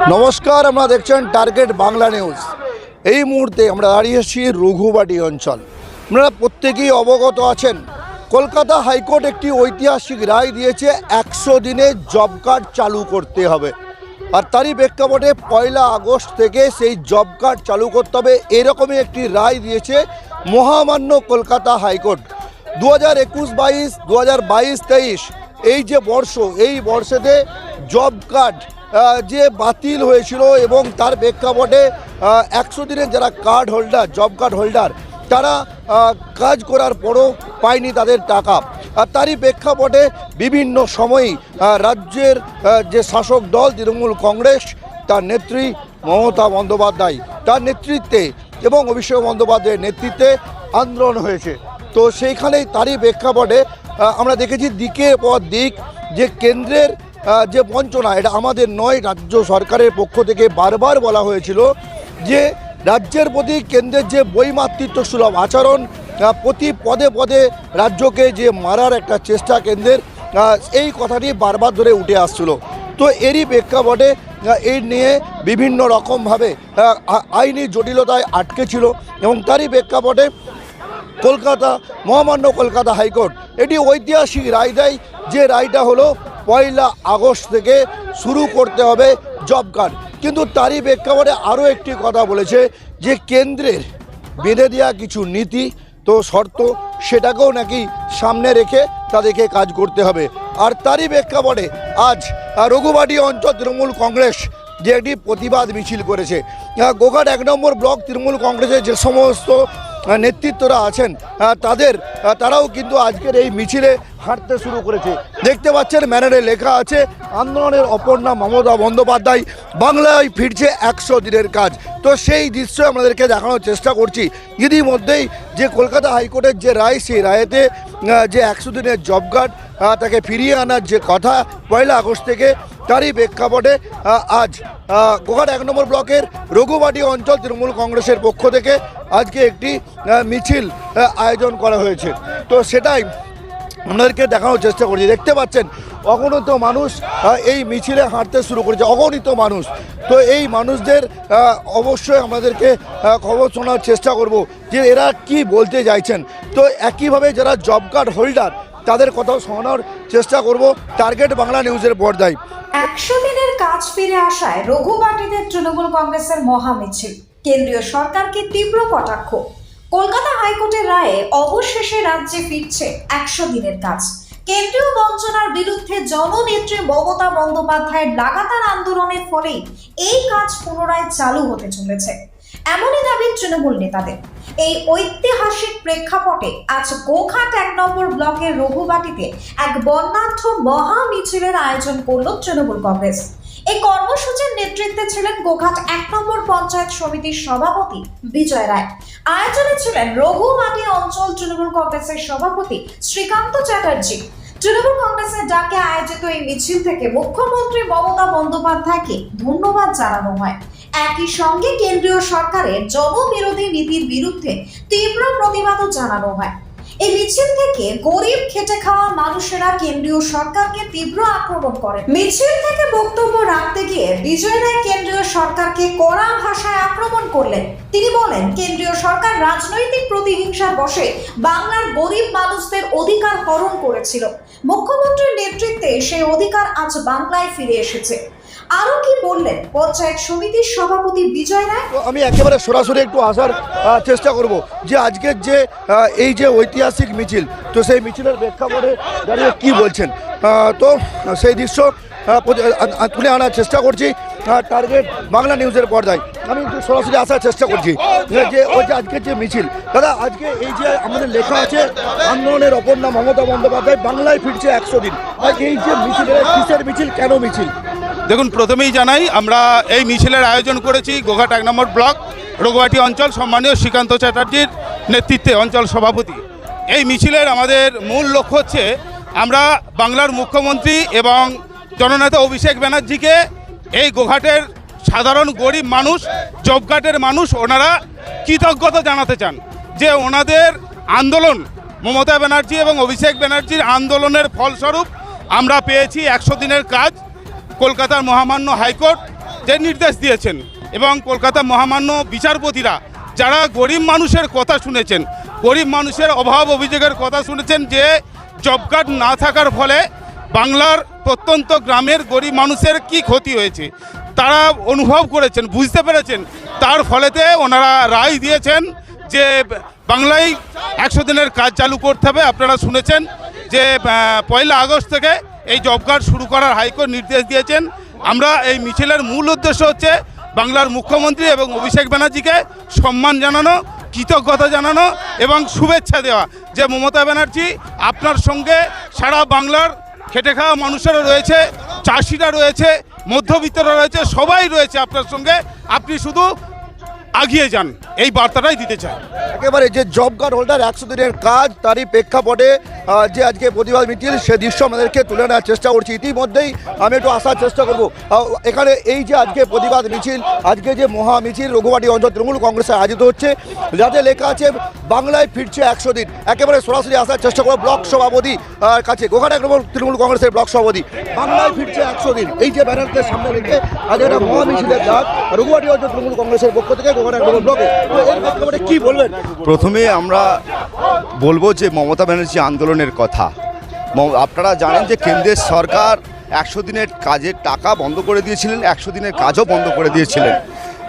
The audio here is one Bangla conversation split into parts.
নমস্কার, আমরা দেখছেন টার্গেট বাংলা নিউজ এই মুহূর্তে আমরা দাঁড়িয়েছি রঘুবাটি অঞ্চল। আপনারা প্রত্যেকেই অবগত আছেন, কলকাতা হাইকোর্ট একটি ঐতিহাসিক রায় দিয়েছে, একশো দিনে জব কার্ড চালু করতে হবে। আর তারই প্রেক্ষাপটে পয়লা আগস্ট থেকে সেই জব কার্ড চালু করতে হবে, এরকমই একটি রায় দিয়েছে মহামান্য কলকাতা হাইকোর্ট। দু হাজার একুশ বাইশ দু হাজার বাইশ, তেইশ এই যে বর্ষ, এই বর্ষেতে জব কার্ড যে বাতিল হয়েছিল এবং তার প্রেক্ষাপটে একশো দিনের যারা card holder, job card holder, তারা কাজ করার পরও পায়নি তাদের টাকা। আর তারই প্রেক্ষাপটে বিভিন্ন সময়ই রাজ্যের যে শাসক দল, তৃণমূল কংগ্রেস, তার নেত্রী মমতা বন্দ্যোপাধ্যায়, তার নেতৃত্বে এবং অভিষেক বন্দ্যোপাধ্যায়ের নেতৃত্বে আন্দোলন হয়েছে। তো সেইখানেই তারই প্রেক্ষাপটে আমরা দেখেছি দিকের পর দিক যে কেন্দ্রের যে বঞ্চনা, এটা আমাদের নয়, রাজ্য সরকারের পক্ষ থেকে বারবার বলা হয়েছিল যে রাজ্যের প্রতি কেন্দ্রের যে বৈমাতৃত্ব সুলভ আচরণ প্রতি পদে পদে রাজ্যকে যে মারার একটা চেষ্টা কেন্দ্রের এই কথাটি বারবার ধরে উঠে আসছিল। তো এরই প্রেক্ষাপটে এই নিয়ে বিভিন্ন রকমভাবে আইনি জটিলতায় আটকে ছিল এবং তারই প্রেক্ষাপটে কলকাতা, মহামান্য কলকাতা হাইকোর্ট। এটি ঐতিহাসিক রায় দেয়, যে রায়টা হলো পয়লা আগস্ট থেকে শুরু করতে হবে জব কার্ড। কিন্তু তারই প্রেক্ষাপটে আরও একটি কথা বলেছে, যে কেন্দ্রের বেঁধে দেওয়া কিছু নীতি তো শর্ত, সেটাকেও নাকি সামনে রেখে তাদেরকে কাজ করতে হবে। আর তারই প্রেক্ষাপটে আজ রঘুবাটি অঞ্চল তৃণমূল কংগ্রেস যে একটি প্রতিবাদ মিছিল করেছে। গোঘাট এক নম্বর ব্লক তৃণমূল কংগ্রেসের যে সমস্ত নেতৃত্বরা আছেন তাদের তারাও কিন্তু আজকের এই মিছিলে হাঁটতে শুরু করেছে। দেখতে পাচ্ছেন ম্যানারে লেখা আছে, আন্দোলনের অপর নাম মমতা বন্দ্যোপাধ্যায়, বাংলায় ফিরছে একশো দিনের কাজ। তো সেই দৃশ্য আমাদেরকে দেখানোর চেষ্টা করছি। ইতিমধ্যেই যে কলকাতা হাইকোর্টের যে রায়, সেই রায়েতে যে একশো দিনের জব কার্ড তাকে ফিরিয়ে আনার যে কথা, পয়লা আগস্ট থেকে তারই প্রেক্ষাপটে আজ গোঘাট এক নম্বর ব্লকের রঘুবাটি অঞ্চল তৃণমূল কংগ্রেসের পক্ষ থেকে আজকে একটি মিছিল আয়োজন করা হয়েছে। তো সেটাই আপনাদেরকে দেখানোর চেষ্টা করছি। দেখতে পাচ্ছেন, অগণিত মানুষ এই মিছিলে হাঁটতে শুরু করেছে, অগণিত মানুষ। তো এই মানুষদের অবশ্যই আমাদেরকে খবর শোনার চেষ্টা করব যে এরা কি বলতে চাইছেন। তো একইভাবে যারা জব কার্ড হোল্ডার, তাদের কথাও শোনানোর চেষ্টা করব। টার্গেট বাংলা নিউজের পর্দায়। একশো দিনের কাজ ফিরে আসায় রঘুবাটিতে তৃণমূল কংগ্রেসের মহামিছিল। কেন্দ্রীয় সরকারকে তীব্র কটাক্ষ। কলকাতা হাইকোর্টের রায়ে অবশেষে রাজ্যে ফিরছে একশো দিনের কাজ। কেন্দ্রীয় বঞ্চনার বিরুদ্ধে জননেত্রী মমতা বন্দ্যোপাধ্যায়ের লাগাতার আন্দোলনের ফলেই এই কাজ পুনরায় চালু হতে চলেছে। এমনই দাবি তৃণমূল নেতাদের। এই ঐতিহাসিক প্রেক্ষাপটে আজ গোঘাট এক নম্বর ব্লকের রঘুবাটিতে এক বর্ণাঢ্য মহা মিছিলের আয়োজন করল তৃণমূল কংগ্রেস। এই কর্মসূচির নেতৃত্বে ছিলেন গোঘাট এক নম্বর পঞ্চায়েত সমিতির সভাপতি বিজয় রায়। আয়োজনে ছিলেন রঘুমাটি অঞ্চল তৃণমূল কংগ্রেসের সভাপতি শ্রীকান্ত চ্যাটার্জি। তৃণমূল কংগ্রেসের ডাকে আয়োজিত এই মিছিল থেকে মুখ্যমন্ত্রী মমতা বন্দ্যোপাধ্যায়কে ধন্যবাদ জানানো হয়। একই সঙ্গে কেন্দ্রীয় সরকারের জনবিরোধী নীতির বিরুদ্ধে তীব্র প্রতিবাদও জানানো হয়। এই মিছিল থেকে গরিব, খেটে খাওয়া মানুষেরা কেন্দ্রীয় সরকারকে তীব্র আক্রমণ করে মিছিল থেকে বক্তব্য রাখতে গিয়ে বিজয় রায় কেন্দ্রীয় সরকারকে কড়া ভাষায় আক্রমণ করলেন। তিনি বলেন, কেন্দ্রীয় সরকার রাজনৈতিক প্রতিহিংসার বসে বাংলার গরিব মানুষদের অধিকার হরণ করেছিল। মুখ্যমন্ত্রীর নেতৃত্বে সেই অধিকার আজ বাংলায় ফিরে এসেছে। আরও কি বললেন পঞ্চায়েত সমিতির সভাপতি বিজয় রায়? আমি একেবারে সরাসরি একটু আসার চেষ্টা করব যে আজকের যে এই যে ঐতিহাসিক মিছিল, তো সেই মিছিলের প্রেক্ষাপটে দাঁড়িয়ে কি বলছেন? তো সেই দৃশ্য তুলে আনার চেষ্টা করছি টার্গেট বাংলা নিউজের পর্দায়। আমি সরাসরি আসার চেষ্টা করছি, যে ওই যে আজকের যে মিছিল। দাদা, আজকে এই যে আমাদের লেখা আছে, আন্দোলনের অপর নাম মমতা বন্দ্যোপাধ্যায়, বাংলায় ফিরছে একশো দিন। এই যে মিছিল কিসের মিছিল, কেন মিছিল? দেখুন, প্রথমেই জানাই, আমরা এই মিছিলের আয়োজন করেছি গোঘাট এক নম্বর ব্লক, রঘুয়াটি অঞ্চল, সম্মানীয় শ্রীকান্ত চ্যাটার্জির নেতৃত্বে অঞ্চল সভাপতি। এই মিছিলের আমাদের মূল লক্ষ্য হচ্ছে, আমরা বাংলার মুখ্যমন্ত্রী এবং জননেতা অভিষেক ব্যানার্জিকে এই গোঘাটের সাধারণ গরিব মানুষ, জব কার্ডের মানুষ, ওনারা কৃতজ্ঞতা জানাতে চান যে ওনাদের আন্দোলন, মমতা ব্যানার্জি এবং অভিষেক ব্যানার্জির আন্দোলনের ফলস্বরূপ আমরা পেয়েছি একশো দিনের কাজ। কলকাতার মহামান্য হাইকোর্ট যে নির্দেশ দিয়েছেন এবং কলকাতা মহামান্য বিচারপতিরা যারা গরিব মানুষের কথা শুনেছেন, গরিব মানুষের অভাব অভিযোগের কথা শুনেছেন যে জব কার্ড না থাকার ফলে বাংলার প্রত্যন্ত গ্রামের গরিব মানুষের কি ক্ষতি হয়েছে, তারা অনুভব করেছেন, বুঝতে পেরেছেন। তার ফলেতে ওনারা রায় দিয়েছেন যে বাংলায় একশো দিনের কাজ চালু করতে হবে। আপনারা শুনেছেন যে পয়লা আগস্ট থেকে এই জব কার্ড শুরু করার হাইকোর্ট নির্দেশ দিয়েছেন। আমরা এই মিছিলের মূল উদ্দেশ্য হচ্ছে বাংলার মুখ্যমন্ত্রী এবং অভিষেক ব্যানার্জিকে সম্মান জানানো, কৃতজ্ঞতা জানানো এবং শুভেচ্ছা দেওয়া। যে মমতা ব্যানার্জি আপনার সঙ্গে সারা বাংলার খেটে খাওয়া মানুষেরা রয়েছে, চাষিরা রয়েছে, মধ্যবিত্তরা রয়েছে, সবাই রয়েছে আপনার সঙ্গে। আপনি শুধু আগিয়ে যান। এই বার্তাটাই দিতে চাই। একেবারে যে জব কার্ড হোল্ডার একশো দিনের কাজ, তারই প্রেক্ষাপটে যে আজকে প্রতিবাদ মিছিল, সে দৃশ্য আমাদেরকে তুলে নেওয়ার চেষ্টা করছি। ইতিমধ্যেই আমি একটু আসার চেষ্টা করব। এখানে এই যে আজকে প্রতিবাদ মিছিল, আজকে যে মহা মিছিল, রঘুবাটি অঞ্চল তৃণমূল কংগ্রেসে আয়োজিত হচ্ছে, যাতে লেখা আছে, বাংলায় ফিরছে একশো দিন। একেবারে সরাসরি আসার চেষ্টা করব ব্লক সভাপতি কাছে, গোঘাট এক নম্বর তৃণমূল কংগ্রেসের ব্লক সভাপতি। বাংলায় ফিরছে একশো দিন। এই যে ব্যানারকে সামনে রেখে আজকে একটা মহা মিছিলের ডাক, রঘুবাটি অঞ্চল তৃণমূল কংগ্রেসের পক্ষ থেকে গোঘাট এক নম্বর ব্লকে। কি বলবেন প্রথমে আমরা বলব যে মমতা ব্যানার্জি আন্দোলনের কথা। আপনারা জানেন যে কেন্দ্রের সরকার একশো দিনের কাজের টাকা বন্ধ করে দিয়েছিলেন, একশো দিনের কাজও বন্ধ করে দিয়েছিলেন।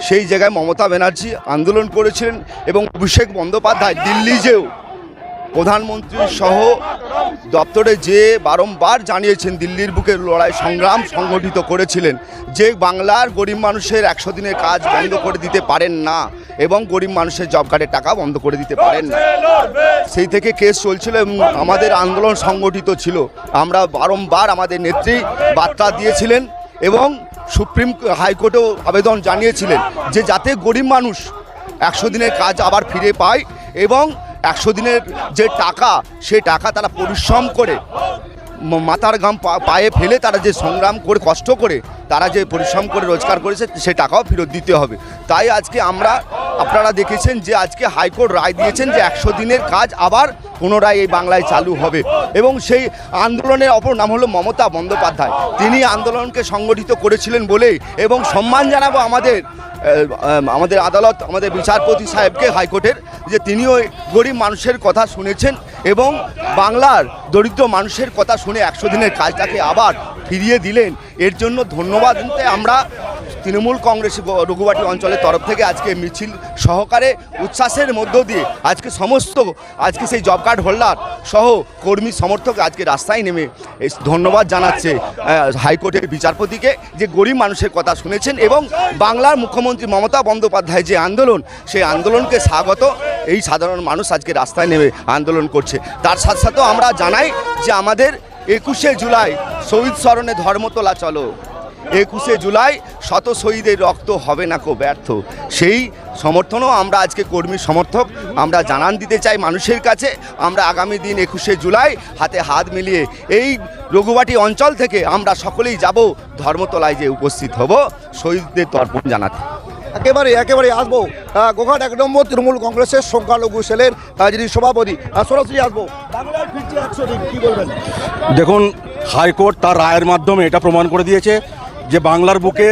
সেই জায়গায় মমতা ব্যানার্জি আন্দোলন করেছিলেন এবং অভিষেক বন্দ্যোপাধ্যায় দিল্লি যেও প্রধানমন্ত্রী সহ দপ্তরে যে বারংবার জানিয়েছেন দিল্লির বুকে লড়াই সংগ্রাম সংগঠিত করেছিলেন, যে বাংলার গরিব মানুষের একশো দিনের কাজ বন্ধ করে দিতে পারেন না এবং গরিব মানুষের জব কার্ডের টাকা বন্ধ করে দিতে পারেন না। সেই থেকে কেস চলছিল এবং আমাদের আন্দোলন সংগঠিত ছিল। আমরা বারংবার আমাদের নেত্রী বার্তা দিয়েছিলেন এবং সুপ্রিম হাইকোর্টেও আবেদন জানিয়েছিলেন যে যাতে গরিব মানুষ একশো দিনের কাজ আবার ফিরে পায় এবং একশো দিনের যে টাকা, সে টাকা তারা পরিশ্রম করে মাথার গাম পায়ে ফেলে তারা যে সংগ্রাম করে, কষ্ট করে, তারা যে পরিশ্রম করে, রোজগার করেছে, সে টাকাও ফেরত দিতে হবে। তাই আজকে আমরা আপনারা দেখেছেন যে আজকে হাইকোর্ট রায় দিয়েছেন যে একশো দিনের কাজ আবার পুনরায় এই বাংলায় চালু হবে। এবং সেই আন্দোলনের অপর নাম হলো মমতা বন্দ্যোপাধ্যায়। তিনি আন্দোলনকে সংগঠিত করেছিলেন বলেই এবং সম্মান জানাব আমাদের আমাদের আদালত, আমাদের বিচারপতি সাহেবকে হাইকোর্টের, যে তিনিও গরিব মানুষের কথা শুনেছেন এবং বাংলার দরিদ্র মানুষের কথা শুনে একশো দিনের কাজটাকে আবার ফিরিয়ে দিলেন। এর জন্য ধন্যবাদ। আমরা তৃণমূল কংগ্রেস রঘুবাটি অঞ্চলের তরফ থেকে আজকে মিছিল সহকারে উচ্ছ্বাসের মধ্য দিয়ে আজকে সমস্ত, আজকে সেই জব কার্ড হোল্ডার সহ কর্মী সমর্থক আজকে রাস্তায় নেমে ধন্যবাদ জানাচ্ছে হাইকোর্টের বিচারপতিকে যে গরিব মানুষের কথা শুনেছেন এবং বাংলার মুখ্যমন্ত্রী মমতা বন্দ্যোপাধ্যায় যে আন্দোলন, সেই আন্দোলনকে স্বাগত এই সাধারণ মানুষ আজকে রাস্তায় নেমে আন্দোলন করছে। তার সাথে সাথেও আমরা জানাই যে আমাদের একুশে জুলাই শহীদ স্মরণে ধর্মতলা চলো। একুশে জুলাই শত শহীদের রক্ত হবে না কো ব্যর্থ। সেই সমর্থনও আমরা আজকে কর্মী সমর্থক আমরা জানান দিতে চাই মানুষের কাছে আমরা আগামী দিন একুশে জুলাই হাতে হাত মিলিয়ে এই রঘুবাটি অঞ্চল থেকে আমরা সকলেই যাব ধর্মতলায় যে উপস্থিত হব শহীদদের তর্পণ জানাতে। একেবারে একেবারে আসব। গোঘাট এক নম্বর তৃণমূল কংগ্রেসের সংখ্যালঘু সেলের যিনি সভাপতি সরাসরি আসব। দেখুন হাইকোর্ট তার রায়ের মাধ্যমে এটা প্রমাণ করে দিয়েছে। যে বাংলার বুকে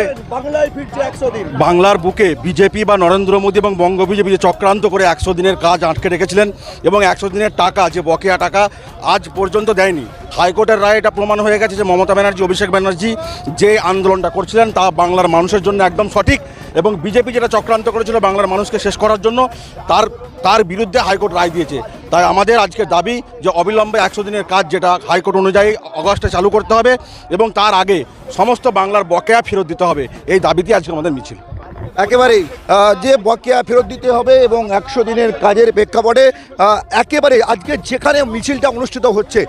বাংলার বুকে বিজেপি বা নরেন্দ্র মোদী এবং বঙ্গ বিজেপি যে চক্রান্ত করে একশো দিনের কাজ আটকে রেখেছিলেন এবং একশো দিনের টাকা যে বকেয়া টাকা আজ পর্যন্ত দেয়নি। হাইকোর্টের রায় এটা প্রমাণ হয়ে গেছে যে মমতা ব্যানার্জি অভিষেক ব্যানার্জি যে আন্দোলনটা করছিলেন তা বাংলার মানুষের জন্য একদম সঠিক এবং বিজেপি যেটা চক্রান্ত করেছিল বাংলার মানুষকে শেষ করার জন্য তার তার বিরুদ্ধে হাইকোর্ট রায় দিয়েছে। তাই আমাদের আজকে দাবি যে অবিলম্বে একশো দিনের কাজ যেটা হাইকোর্ট অনুযায়ী অগস্টে চালু করতে হবে এবং তার আগে সমস্ত বাংলার বকেয়া ফেরত দিতে হবে। এই দাবিটি আজকে আমাদের মিছিল। একেবারেই যে বকেয়া ফেরত দিতে হবে এবং একশো দিনের কাজের প্রেক্ষাপটে একেবারে আজকে যেখানে মিছিলটা অনুষ্ঠিত হচ্ছে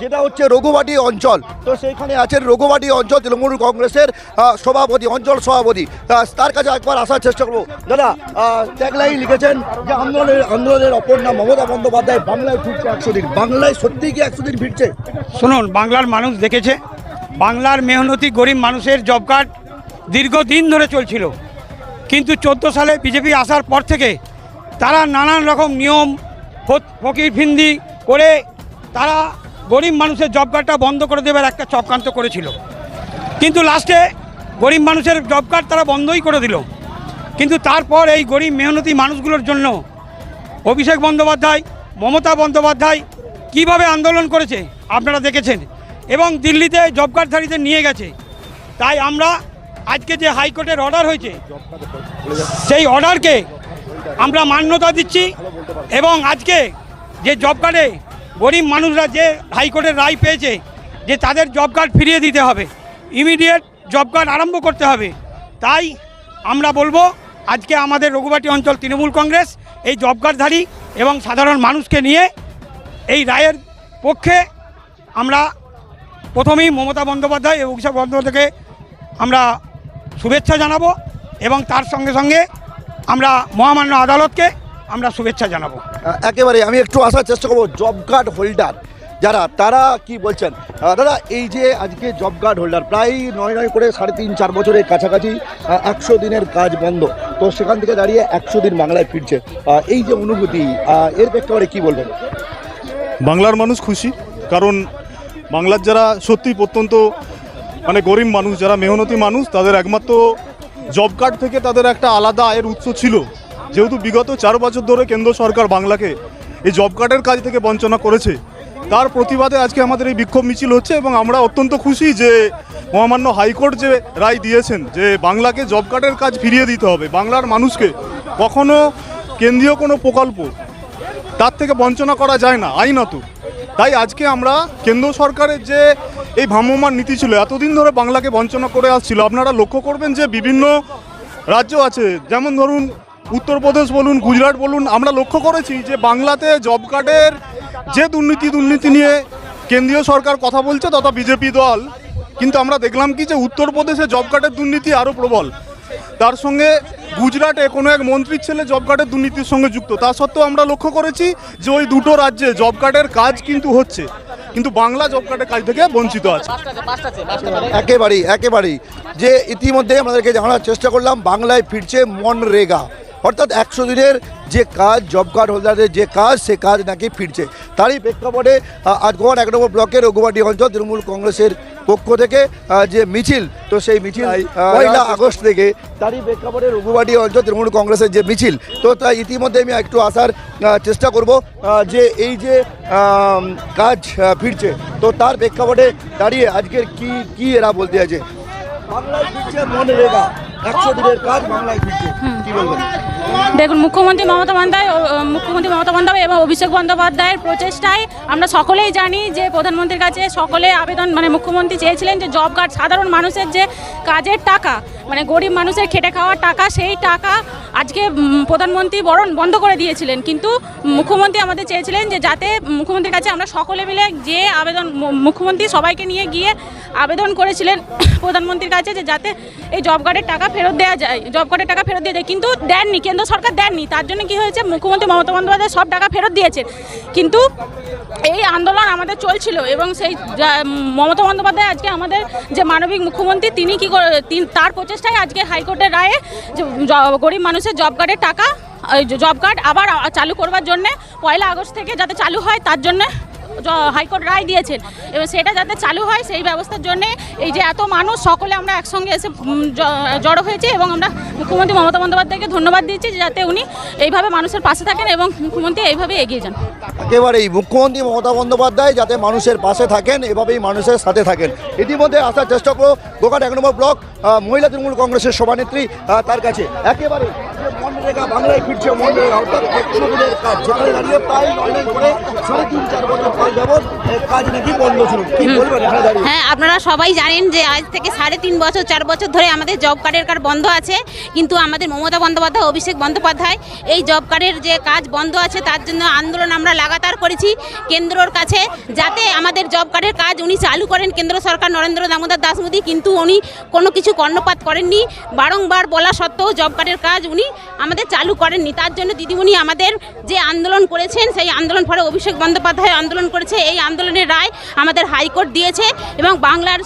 যেটা হচ্ছে রঘুবাটি অঞ্চল, তো সেইখানে আছেন রঘুবাটি অঞ্চল, তৃণমূল কংগ্রেসের সভাপতি, অঞ্চল সভাপতি। তার কাছে একবার আসার চেষ্টা করব। দাদা ট্যাগলাই লিখেছেন যে আন্দোলনের আন্দোলনের অপর নাম মমতা বন্দ্যোপাধ্যায়, বাংলায় ফিরছে একশো দিন। বাংলায় সত্যিই কি একশো দিন ফিরছে? শুনুন, বাংলার মানুষ দেখেছে, বাংলার মেহনতি, গরিব মানুষের জব কার্ড দীর্ঘদিন ধরে চলছিল। কিন্তু চোদ্দ সালে বিজেপি আসার পর থেকে তারা নানান রকম নিয়ম ফকির ফিন্দি করে তারা গরিব মানুষের জব কার্ডটা বন্ধ করে দেবার একটা চক্রান্ত করেছিল। কিন্তু লাস্টে গরিব মানুষের জব কার্ড তারা বন্ধই করে দিল। কিন্তু তারপর এই গরিব মেহনতি মানুষগুলোর জন্য অভিষেক বন্দ্যোপাধ্যায়, মমতা বন্দ্যোপাধ্যায় কীভাবে আন্দোলন করেছে আপনারা দেখেছেন। এবং দিল্লিতে জব কার্ডধারীদের নিয়ে গেছে। তাই আমরা আজকে যে হাইকোর্টের অর্ডার হয়েছে, সেই অর্ডারকে আমরা মান্যতা দিচ্ছি এবং আজকে যে জব কার্ডে গরিব মানুষরা যে হাইকোর্টের রায় পেয়েছে, যে তাদের জব কার্ড ফিরিয়ে দিতে হবে ইমিডিয়েট জব কার্ড আরম্ভ করতে হবে, তাই আমরা বলব আজকে আমাদের রঘুবাটি অঞ্চল তৃণমূল কংগ্রেস এই জব কার্ডধারী এবং সাধারণ মানুষকে নিয়ে এই রায়ের পক্ষে আমরা প্রথমেই মমতা বন্দ্যোপাধ্যায় এবং অভিষেক বন্দ্যোপাধ্যায়কে আমরা শুভেচ্ছা জানাব এবং তার সঙ্গে সঙ্গে আমরা মহামান্য আদালতকে আমরা শুভেচ্ছা জানাব। একেবারে আমি একটু আসার চেষ্টা করব জব কার্ড হোল্ডার যারা তারা কি বলছেন? দাদা এই যে আজকে জব কার্ড হোল্ডার প্রায় নয় নয় করে সাড়ে তিন চার বছরের কাছাকাছি একশো দিনের কাজ বন্ধ। তো সেখান থেকে দাঁড়িয়ে একশো দিন বাংলায় ফিরছে। এই যে অনুভূতি এর প্রেক্ষাপটে কি বলবেন? বাংলার মানুষ খুশি কারণ বাংলার যারা সত্যি প্রত্যন্ত মানে গরিব মানুষ, যারা মেহনতি মানুষ, তাদের একমাত্র জব কার্ড থেকে তাদের একটা আলাদা আয়ের উৎস ছিল। যেহেতু বিগত চার বছর ধরে কেন্দ্র সরকার বাংলাকে এই জব কার্ডের কাজ থেকে বঞ্চনা করেছে। তার প্রতিবাদে আজকে আমাদের এই বিক্ষোভ মিছিল হচ্ছে এবং আমরা অত্যন্ত খুশি যে মহামান্য হাইকোর্ট যে রায় দিয়েছেন যে বাংলাকে জব কার্ডের কাজ ফিরিয়ে দিতে হবে। বাংলার মানুষকে কখনো কেন্দ্রীয় কোনো প্রকল্প তার থেকে বঞ্চনা করা যায় না, আইনত। তাই আজকে আমরা কেন্দ্র সরকারের যে এই ভ্রাম্যমান নীতি ছিল, এতদিন ধরে বাংলাকে বঞ্চনা করে আসছিল, আপনারা লক্ষ্য করবেন যে বিভিন্ন রাজ্য আছে, যেমন ধরুন উত্তরপ্রদেশ বলুন, গুজরাট বলুন, আমরা লক্ষ্য করেছি যে বাংলাতে জব কার্ডের যে দুর্নীতি দুর্নীতি নিয়ে কেন্দ্রীয় সরকার কথা বলছে তথা বিজেপি দল, কিন্তু আমরা দেখলাম কি যে উত্তরপ্রদেশে জব কার্ডের দুর্নীতি আরও প্রবল। তার সঙ্গে গুজরাটে কোনো এক মন্ত্রীর ছেলে জব কার্ডের দুর্নীতির সঙ্গে যুক্ত। তা সত্ত্বেও আমরা লক্ষ্য করেছি যে ওই দুটো রাজ্যে জব কার্ডের কাজ কিন্তু হচ্ছে। কিন্তু বাংলা জব কার্ডের কাজ থেকে বঞ্চিত আছে। একেবারেই একেবারেই। যে ইতিমধ্যে আমাদেরকে জানার চেষ্টা করলাম, বাংলায় ফিরছে মনরেগা। অর্থাৎ একশো দিনের যে কাজ জব কার্ড হোল্ডারের যে কাজ সে কাজ নাকি ফিরছে। তারই প্রেক্ষাপটে আহ, আজ গোয়ার এক নম্বর ব্লকের রঘুবাটি অঞ্চল তৃণমূল কংগ্রেসের পক্ষ থেকে যে মিছিল তো সেই মিছিল পয়লা আগস্ট থেকে তারই প্রেক্ষাপটে রঘুবাটি অঞ্চল তৃণমূল কংগ্রেসের যে মিছিল তো তাই ইতিমধ্যে আমি একটু আসার চেষ্টা করব যে এই যে কাজ ফিরছে তো তার প্রেক্ষাপটে দাঁড়িয়ে আজকের কি কি এরা বলতে আছে বাংলায় ফিরছে একশো দিনের কাজ বাংলায় ফিরছে। কি বলবেন? দেখুন মুখ্যমন্ত্রী মমতা বন্দ্যোপাধ্যায় ও মুখ্যমন্ত্রী মমতা বন্দ্যোপাধ্যায় এবং অভিষেক বন্দ্যোপাধ্যায়ের প্রচেষ্টায় আমরা সকলেই জানি যে প্রধানমন্ত্রীর কাছে সকলে আবেদন মানে মুখ্যমন্ত্রী চেয়েছিলেন যে জব কার্ড সাধারণ মানুষের যে কাজের টাকা মানে গরিব মানুষের খেটে খাওয়ার টাকা সেই টাকা আজকে প্রধানমন্ত্রী বরণ বন্ধ করে দিয়েছিলেন। কিন্তু মুখ্যমন্ত্রী আমাদের চেয়েছিলেন যে যাতে মুখ্যমন্ত্রীর কাছে আমরা সকলে মিলে যে আবেদন মুখ্যমন্ত্রী সবাইকে নিয়ে গিয়ে আবেদন করেছিলেন প্রধানমন্ত্রীর কাছে যে যাতে এই জব কার্ডের টাকা ফেরত দেওয়া যায় জব কার্ডের টাকা ফেরত দিয়ে যায়, কিন্তু দেননি, কেন্দ্র সরকার দেননি। তার জন্য কি হয়েছে? মুখ্যমন্ত্রী মমতা বন্দ্যোপাধ্যায় সব টাকা ফেরত দিয়েছেন। কিন্তু এই আন্দোলন আমাদের চলছিল এবং সেই মমতা বন্দ্যোপাধ্যায় আজকে আমাদের যে মানবিক মুখ্যমন্ত্রী, তিনি কি তার প্রচেষ্টায় আজকে হাইকোর্টের রায়ে যে গরিব মানুষের জব কার্ডের টাকা জব কার্ড আবার চালু করবার জন্যে, পয়লা আগস্ট থেকে যাতে চালু হয়, তার জন্য হাইকোর্ট রায় দিয়েছেন। এবং সেটা যাতে চালু হয়, সেই ব্যবস্থার জন্য এই যে এত মানুষ, সকলে আমরা একসঙ্গে এসে জড়ো হয়েছি এবং আমরা মুখ্যমন্ত্রী মমতা বন্দ্যোপাধ্যায়কে ধন্যবাদ দিচ্ছি যাতে উনি এইভাবে মানুষের পাশে থাকেন এবং মুখ্যমন্ত্রী এইভাবে এগিয়ে যান। একেবারেই মুখ্যমন্ত্রী মমতা বন্দ্যোপাধ্যায় যাতে মানুষের পাশে থাকেন, এভাবেই মানুষের সাথে থাকেন। ইতিমধ্যে আসার চেষ্টা করো গোঘাট এক নম্বর ব্লক মহিলা তৃণমূল কংগ্রেসের সভানেত্রী তার কাছে। একেবারে বাংলায় ফিরছে মনরেগা অর্থাৎ একশো দিনের কাজ। যেখানে দাঁড়িয়ে প্রায় নয় নয় করে সাড়ে তিন চার বছর যাবত কাজ নাকি বন্ধ ছিল। কি বলবেন এখানে দাঁড়িয়ে? হ্যাঁ আপনারা সবাই জানেন যে আজ থেকে সাড়ে তিন বছর চার বছর ধরে আমাদের জব কার্ডের কার্ড বন্ধ আছে। কিন্তু আমাদের মমতা বন্দ্যোপাধ্যায় অভিষেক বন্দ্যোপাধ্যায় এই জব কার্ডের যে কাজ বন্ধ আছে তার জন্য আন্দোলন আমরা লাগাতার করেছি কেন্দ্রর কাছে যাতে আমাদের জব কার্ডের কাজ উনি চালু করেন কেন্দ্র সরকার নরেন্দ্র দামোদর দাস মোদী। কিন্তু উনি কোনো কিছু কর্ণপাত করেননি। বারংবার বলা সত্ত্বেও জব কার্ডের কাজ উনি আমাদের আমাদের চালু করেননি। তার জন্য দিদিমণি আমাদের যে আন্দোলন করেছেন, সেই আন্দোলন ফলে অভিষেক বন্দ্যোপাধ্যায় আন্দোলন করেছে। এই আন্দোলনের রায় আমাদের হাইকোর্ট দিয়েছে এবং বাংলার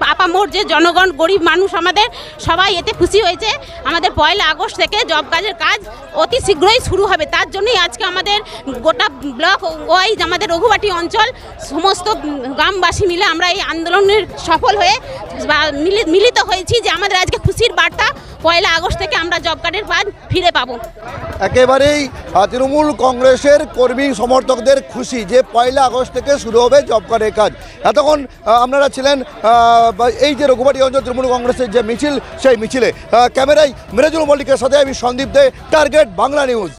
আপামোর যে জনগণ, গরিব মানুষ আমাদের সবাই এতে খুশি হয়েছে। আমাদের পয়লা আগস্ট থেকে জব কাজের কাজ অতি শীঘ্রই শুরু হবে। তার জন্যই আজকে আমাদের গোটা ব্লক ওয়াইজ আমাদের রঘুবাটি অঞ্চল সমস্ত গ্রামবাসী মিলে আমরা এই আন্দোলনের সফল হয়ে মিলি- মিলিত হয়েছি যে আমাদের আজকে খুশির বার্তা পয়লা আগস্ট থেকে আমরা জব কার্ডের কাজ ফিরে পাবো। একেবারেই তৃণমূল কংগ্রেসের কর্মী সমর্থকদের খুশি যে পয়লা আগস্ট থেকে শুরু হবে জব কার্ডের কাজ। এতক্ষণ আপনারা ছিলেন এই যে রঘুবাটি অঞ্চল তৃণমূল কংগ্রেসের যে মিছিল, সেই মিছিলে ক্যামেরায় মিরাজুল মল্লিকের সাথে আমি সন্দীপ দে, টার্গেট বাংলা নিউজ।